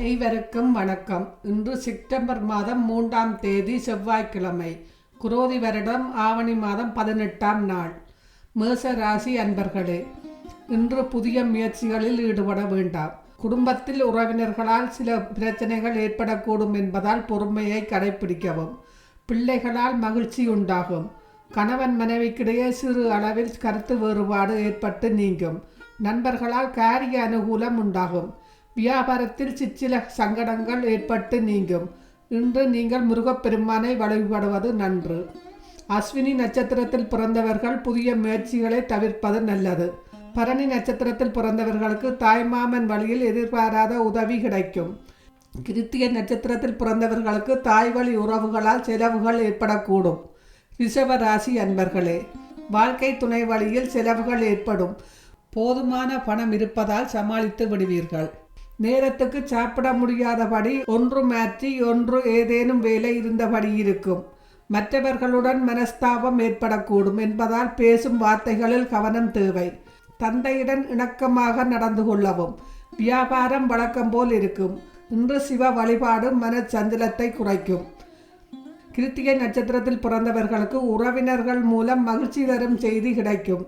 அனைவருக்கும் வணக்கம். இன்று செப்டம்பர் மாதம் மூன்றாம் தேதி செவ்வாய்க்கிழமை குரோதி வருடம் ஆவணி மாதம் பதினெட்டாம் நாள். மேச ராசி அன்பர்களே இன்று புதிய முயற்சிகளில் ஈடுபட வேண்டாம். குடும்பத்தில் உறவினர்களால் சில பிரச்சனைகள் ஏற்படக்கூடும் என்பதால் பொறுமையை கடைபிடிக்கவும் பிள்ளைகளால் மகிழ்ச்சி உண்டாகும். கணவன் மனைவிக்கிடையே சிறு அளவில் கருத்து வேறுபாடு ஏற்பட்டு நீங்கும். நண்பர்களால் காரிய அனுகூலம் உண்டாகும். வியாபாரத்தில் சிற்சில சங்கடங்கள் ஏற்பட்டு நீங்கும். இன்று நீங்கள் முருகப்பெருமானை வழிபடுவது நன்று. அஸ்வினி நட்சத்திரத்தில் பிறந்தவர்கள் புதிய முயற்சிகளை தவிர்ப்பது நல்லது. பரணி நட்சத்திரத்தில் பிறந்தவர்களுக்கு தாய்மாமன் வழியில் எதிர்பாராத உதவி கிடைக்கும். கிருத்திய நட்சத்திரத்தில் பிறந்தவர்களுக்கு தாய் வழி உறவுகளால் செலவுகள் ஏற்படக்கூடும். ரிஷப ராசி அன்பர்களே வாழ்க்கை துணை வழியில் செலவுகள் ஏற்படும். போதுமான பணம் இருப்பதால் சமாளித்து விடுவீர்கள். நேரத்துக்கு சாப்பிட முடியாதபடி ஒன்று மாற்றி ஒன்று ஏதேனும் வேலை இருந்தபடி இருக்கும். மற்றவர்களுடன் மனஸ்தாபம் ஏற்படக்கூடும் என்பதால் பேசும் வார்த்தைகளில் கவனம் தேவை. தந்தையுடன் இணக்கமாக நடந்து கொள்ளவும் வியாபாரம் வழக்கம் போல் இருக்கும். இன்று சிவ வழிபாடு மனச்சஞ்சலத்தை குறைக்கும். கிருத்திகை நட்சத்திரத்தில் பிறந்தவர்களுக்கு உறவினர்கள் மூலம் மகிழ்ச்சி தரும் செய்தி கிடைக்கும்.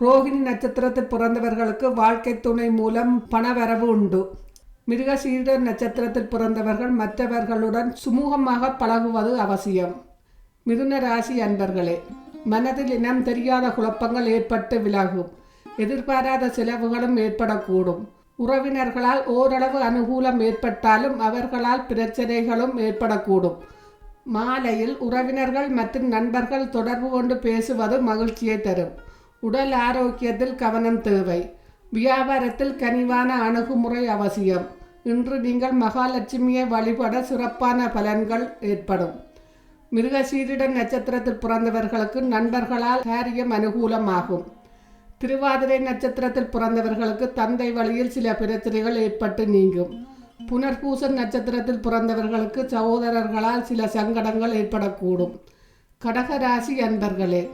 ரோகிணி நட்சத்திரத்தில் பிறந்தவர்களுக்கு வாழ்க்கை துணை மூலம் பணவரவு உண்டு. மிருகசீட நட்சத்திரத்தில் பிறந்தவர்கள் மற்றவர்களுடன் சுமூகமாக பழகுவது அவசியம். மிதுன ராசி அன்பர்களே மனதில் இனம் தெரியாத குழப்பங்கள் ஏற்பட்டு விலகும். எதிர்பாராத செலவுகளும் ஏற்படக்கூடும். உறவினர்களால் ஓரளவு அனுகூலம் ஏற்பட்டாலும் அவர்களால் பிரச்சனைகளும் ஏற்படக்கூடும். மாலையில் உறவினர்கள் மற்றும் நண்பர்கள் தொடர்பு கொண்டு பேசுவது மகிழ்ச்சியை தரும். உடல் ஆரோக்கியத்தில் கவனம் தேவை. வியாபாரத்தில் கனிவான அணுகுமுறை அவசியம். இன்று நீங்கள் மகாலட்சுமியை வழிபட சிறப்பான பலன்கள் ஏற்படும். மிருக சீரிடன் நட்சத்திரத்தில் பிறந்தவர்களுக்கு நண்பர்களால் காரியம் அனுகூலமாகும். திருவாதிரை நட்சத்திரத்தில் பிறந்தவர்களுக்கு தந்தை வழியில் சில பிரச்சனைகள் ஏற்பட்டு நீங்கும். புனர்பூசன் நட்சத்திரத்தில் பிறந்தவர்களுக்கு சகோதரர்களால் சில சங்கடங்கள் ஏற்படக்கூடும். கடகராசி அன்பர்களே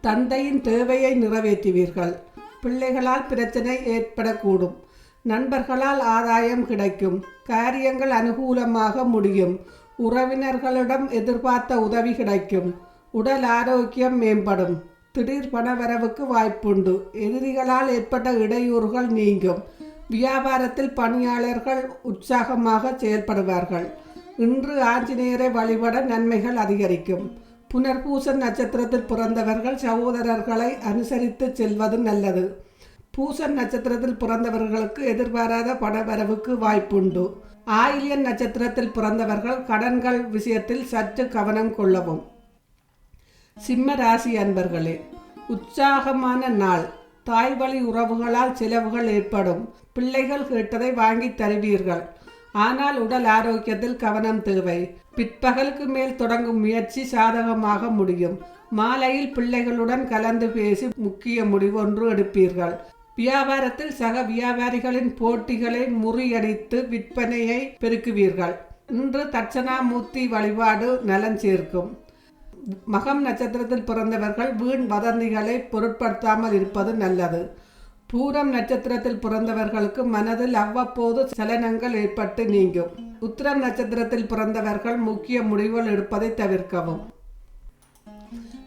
தந்தையின் தேவையை நிறைவேற்றுவீர்கள். பிள்ளைகளால் பிரச்சனை ஏற்படக்கூடும். நண்பர்களால் ஆதாயம் கிடைக்கும். காரியங்கள் அனுகூலமாக முடியும். உறவினர்களிடம் எதிர்பார்த்த உதவி கிடைக்கும். உடல் ஆரோக்கியம் மேம்படும். திடீர் பணவரவுக்கு வாய்ப்புண்டு. எதிரிகளால் ஏற்பட்ட இடையூறுகள் நீங்கும். வியாபாரத்தில் பணியாளர்கள் உற்சாகமாக செயல்படுவார்கள் இன்று ஆஞ்சநேயரை வழிபட நன்மைகள் அதிகரிக்கும். புனர்பூசன் நட்சத்திரத்தில் பிறந்தவர்கள் சகோதரர்களை அனுசரித்து செல்வது நல்லது. பூசன் நட்சத்திரத்தில் பிறந்தவர்களுக்கு எதிர்பாராத பணவரவுக்கு வாய்ப்புண்டு. ஆயிலியன் நட்சத்திரத்தில் பிறந்தவர்கள் கடன்கள் விஷயத்தில் சற்று கவனம் கொள்ளவும். சிம்ம ராசி அன்பர்களே உற்சாகமான நாள். தாய் வழி உறவுகளால் செலவுகள் ஏற்படும். பிள்ளைகள் கேட்டதை வாங்கி தருவீர்கள். ஆனால் உடல் ஆரோக்கியத்தில் கவனம் தேவை. பிற்பகலுக்கு மேல் தொடங்கும் முயற்சி சாதகமாக முடியும். மாலையில் பிள்ளைகளுடன் கலந்து பேசி முக்கிய முடிவு ஒன்று எடுப்பீர்கள். வியாபாரத்தில் சக வியாபாரிகளின் போட்டிகளை முறியடித்து விற்பனையை பெருக்குவீர்கள். இன்று தட்சணாமூர்த்தி வழிபாடு நலன் சேர்க்கும். மகம் நட்சத்திரத்தில் பிறந்தவர்கள் வீண் வதந்திகளை பொருட்படுத்தாமல் இருப்பது நல்லது. பூரம் நட்சத்திரத்தில் பிறந்தவர்களுக்கு மனதில் அவ்வப்போது சலனங்கள் ஏற்பட்டு நீங்கும். உத்திரம் நட்சத்திரத்தில் பிறந்தவர்கள் முக்கிய முடிவுகள் எடுப்பதை தவிர்க்கவும்.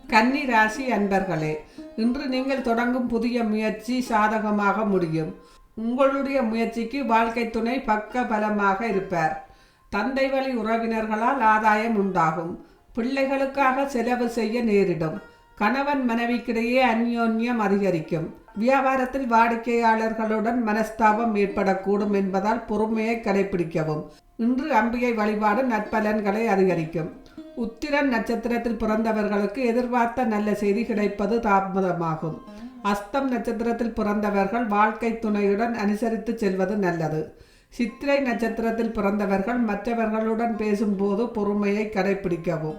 கன்னி ராசி அன்பர்களே இன்று நீங்கள் தொடங்கும் புதிய முயற்சி சாதகமாக முடியும். உங்களுடைய முயற்சிக்கு வாழ்க்கை துணை பக்க பலமாக இருப்பார். தந்தை வழி உறவினர்களால் ஆதாயம் உண்டாகும். பிள்ளைகளுக்காக செலவு செய்ய நேரிடும். கணவன் மனைவிக்கிடையே அந்யோன்யம் அதிகரிக்கும். வியாபாரத்தில் வாடிக்கையாளர்களுடன் மனஸ்தாபம் ஏற்படக்கூடும் என்பதால் பொறுமையை கடைபிடிக்கவும் இன்று அம்பிகை வழிபாடு நற்பலன்களை அதிகரிக்கும். உத்திரன் நட்சத்திரத்தில் பிறந்தவர்களுக்கு எதிர்பார்த்த நல்ல செய்தி கிடைப்பது தாமதமாகும். அஸ்தம் நட்சத்திரத்தில் பிறந்தவர்கள் வாழ்க்கை துணையுடன் அனுசரித்து செல்வது நல்லது. சித்திரை நட்சத்திரத்தில் பிறந்தவர்கள் மற்றவர்களுடன் பேசும்போது பொறுமையை கடைபிடிக்கவும்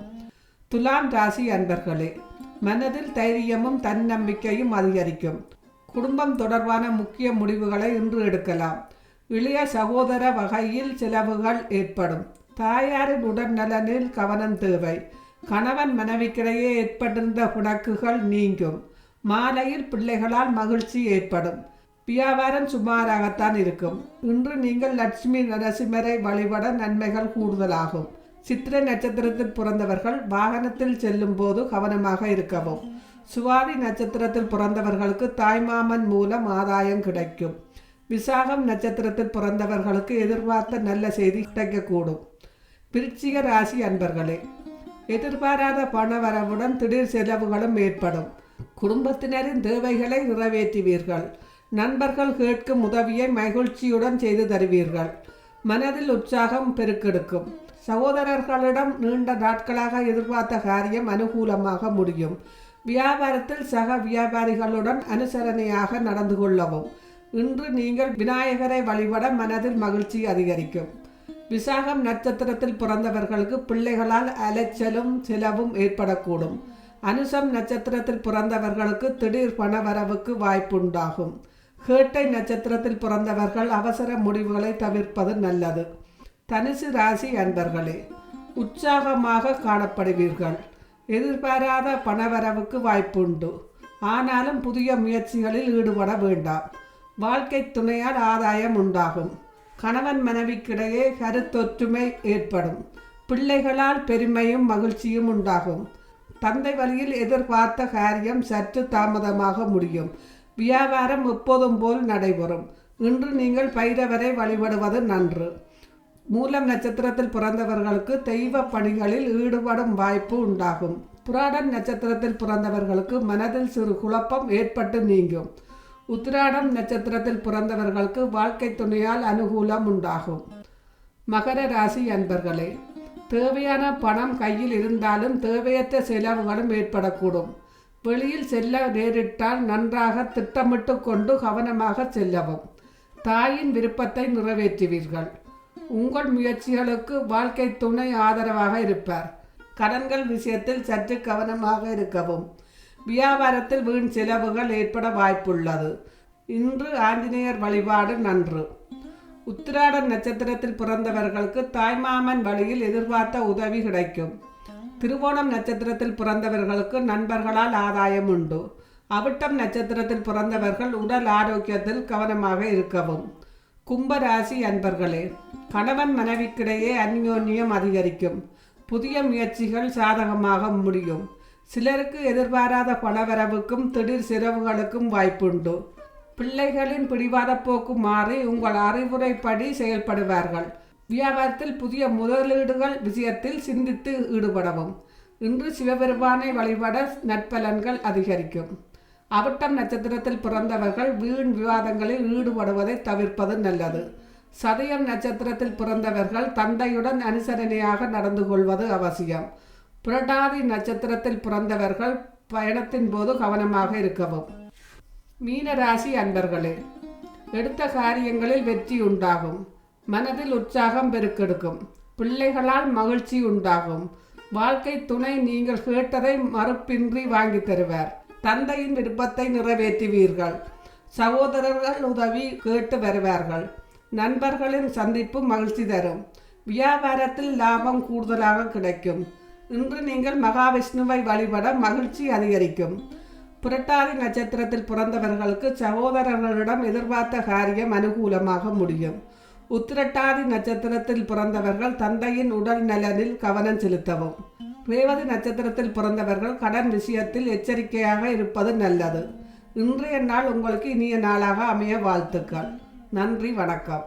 துலாம் ராசி அன்பர்களே மனதில் தைரியமும் தன்னம்பிக்கையும் அதிகரிக்கும். குடும்பம் தொடர்பான முக்கிய முடிவுகளை இன்று எடுக்கலாம். இளைய சகோதர வகையில் செலவுகள் ஏற்படும். தாயாரின் உடல்நலனில் கவனம் தேவை. கணவன் மனைவிக்கிடையே ஏற்பட்டிருந்த குணக்குகள் நீங்கும். மாலையில் பிள்ளைகளால் மகிழ்ச்சி ஏற்படும். வியாபாரம் சுமாராகத்தான் இருக்கும். இன்று நீங்கள் லட்சுமி நரசிம்மரை வழிபட நன்மைகள் கூடுதலாகும். சித்திரை நட்சத்திரத்தில் பிறந்தவர்கள் வாகனத்தில் செல்லும் போது கவனமாக இருக்கவும். சுவாதி நட்சத்திரத்தில் பிறந்தவர்களுக்கு தாய்மாமன் மூலம் ஆதாயம் கிடைக்கும். விசாகம் நட்சத்திரத்தில் பிறந்தவர்களுக்கு எதிர்பார்த்த நல்ல செய்தி கிடைக்கக்கூடும். விருச்சிக ராசி அன்பர்களே எதிர்பாராத பணவரவுடன் திடீர் செலவுகளும் ஏற்படும். குடும்பத்தினரின் தேவைகளை நிறைவேற்றுவீர்கள். நண்பர்கள் கேட்கும் உதவியை மகிழ்ச்சியுடன் செய்து தருவீர்கள். மனதில் உற்சாகம் பெருக்கெடுக்கும். சகோதரர்களிடம் நீண்ட நாட்களாக எதிர்பார்த்த காரியம் அனுகூலமாக முடியும். வியாபாரத்தில் சக வியாபாரிகளுடன் அனுசரணையாக நடந்து கொள்ளவும். இன்று நீங்கள் விநாயகரை வழிபட மனதில் மகிழ்ச்சி அதிகரிக்கும். விசாகம் நட்சத்திரத்தில் பிறந்தவர்களுக்கு பிள்ளைகளால் அலைச்சலும் செலவும் ஏற்படக்கூடும். அனுசம் நட்சத்திரத்தில் பிறந்தவர்களுக்கு திடீர் பணவரவுக்கு வாய்ப்புண்டாகும். கேட்டை நட்சத்திரத்தில் பிறந்தவர்கள் அவசர முடிவுகளை தவிர்ப்பது நல்லது. தனுசு ராசி அன்பர்களே உற்சாகமாக காணப்படுவீர்கள். எதிர்பாராத பணவரவுக்கு வாய்ப்புண்டு. ஆனாலும் புதிய முயற்சிகளில் ஈடுபட வேண்டாம். வாழ்க்கை துணையால் ஆதாயம் உண்டாகும். கணவன் மனைவிக்கிடையே கருத்தொற்றுமை ஏற்படும். பிள்ளைகளால் பெருமையும் மகிழ்ச்சியும் உண்டாகும். தந்தை வழியில் எதிர்பார்த்த காரியம் சற்று தாமதமாக முடியும். வியாபாரம் எப்போதும் போல் நடைபெறும். இன்று நீங்கள் பைரவரை வழிபடுவது நன்று. மூலம் நட்சத்திரத்தில் பிறந்தவர்களுக்கு தெய்வ பணிகளில் ஈடுபடும் வாய்ப்பு உண்டாகும். புராடன் நட்சத்திரத்தில் பிறந்தவர்களுக்கு மனதில் சிறு குழப்பம் ஏற்பட்டு நீங்கும். உத்திராடம் நட்சத்திரத்தில் பிறந்தவர்களுக்கு வாழ்க்கை துணையால் அனுகூலம் உண்டாகும். மகர ராசி அன்பர்களே தேவையான பணம் கையில் இருந்தாலும் தேவையற்ற செலவுகளும் ஏற்படக்கூடும். வெளியில் செல்ல நேரிட்டால் நன்றாக திட்டமிட்டு கொண்டு கவனமாக செல்லவும். தாயின் விருப்பத்தை நிறைவேற்றுவீர்கள். உங்கள் முயற்சிகளுக்கு வாழ்க்கை துணை ஆதரவாக இருப்பார். கடன்கள் விஷயத்தில் சற்று கவனமாக இருக்கவும். வியாபாரத்தில் வீண் செலவுகள் ஏற்பட வாய்ப்புள்ளது. இன்று ஆஞ்சநேயர் வழிபாடு நன்று. உத்திராட நட்சத்திரத்தில் பிறந்தவர்களுக்கு தாய்மாமன் வழியில் எதிர்பார்த்த உதவி கிடைக்கும். திருவோணம் நட்சத்திரத்தில் பிறந்தவர்களுக்கு நண்பர்களால் ஆதாயம் உண்டு. அவிட்டம் நட்சத்திரத்தில் பிறந்தவர்கள் உடல் ஆரோக்கியத்தில் கவனமாக இருக்கவும். கும்பராசி அன்பர்களே கணவன் மனைவிக்கிடையே அந்யோன்யம் அதிகரிக்கும். புதிய முயற்சிகள் சாதகமாக முடியும். சிலருக்கு எதிர்பாராத பணவரவுக்கும் திடீர் செலவுகளுக்கும் வாய்ப்புண்டு. பிள்ளைகளின் பிடிவாத போக்கு மாறி உங்கள் அறிவுரைப்படி செயல்படுவார்கள். வியாபாரத்தில் புதிய முதலீடுகள் விஷயத்தில் சிந்தித்து ஈடுபடவும். இன்று சிவபெருமானை வழிபட நற்பலன்கள் அதிகரிக்கும். அவிட்டம் நட்சத்திரத்தில் பிறந்தவர்கள் வீண் விவாதங்களில் ஈடுபடுவதை தவிர்ப்பது நல்லது. சதயம் நட்சத்திரத்தில் பிறந்தவர்கள் தந்தையுடன் அனுசரணையாக நடந்து கொள்வது அவசியம். புரட்டாதி நட்சத்திரத்தில் பிறந்தவர்கள் பயணத்தின் போது கவனமாக இருக்கவும். மீனராசி அன்பர்களே எடுத்த காரியங்களில் வெற்றி உண்டாகும். மனதில் உற்சாகம் பெருக்கெடுக்கும். பிள்ளைகளால் மகிழ்ச்சி உண்டாகும். வாழ்க்கை துணை நீங்கள் கேட்டதை மறுப்பின்றி வாங்கி தருவார். தந்தையின் விருப்பத்தை நிறைவேற்றுவீர்கள். சகோதரர்கள் உதவி கேட்டு வருவார்கள். நண்பர்களின் சந்திப்பு மகிழ்ச்சி தரும். வியாபாரத்தில் லாபம் கூடுதலாக கிடைக்கும். இன்று நீங்கள் மகாவிஷ்ணுவை வழிபட மகிழ்ச்சி அதிகரிக்கும். புரட்டாதி நட்சத்திரத்தில் பிறந்தவர்களுக்கு சகோதரர்களிடம் எதிர்பார்த்த காரியம் அனுகூலமாக முடியும். உத்திரட்டாதி நட்சத்திரத்தில் பிறந்தவர்கள் தந்தையின் உடல் நலனில் கவனம் செலுத்தவும். ரேவதி நட்சத்திரத்தில் பிறந்தவர்கள் கடன் விஷயத்தில் எச்சரிக்கையாக இருப்பது நல்லது. இன்றைய நாள் உங்களுக்கு இனிய நாளாக அமைய வாழ்த்துக்கள். நன்றி வணக்கம்.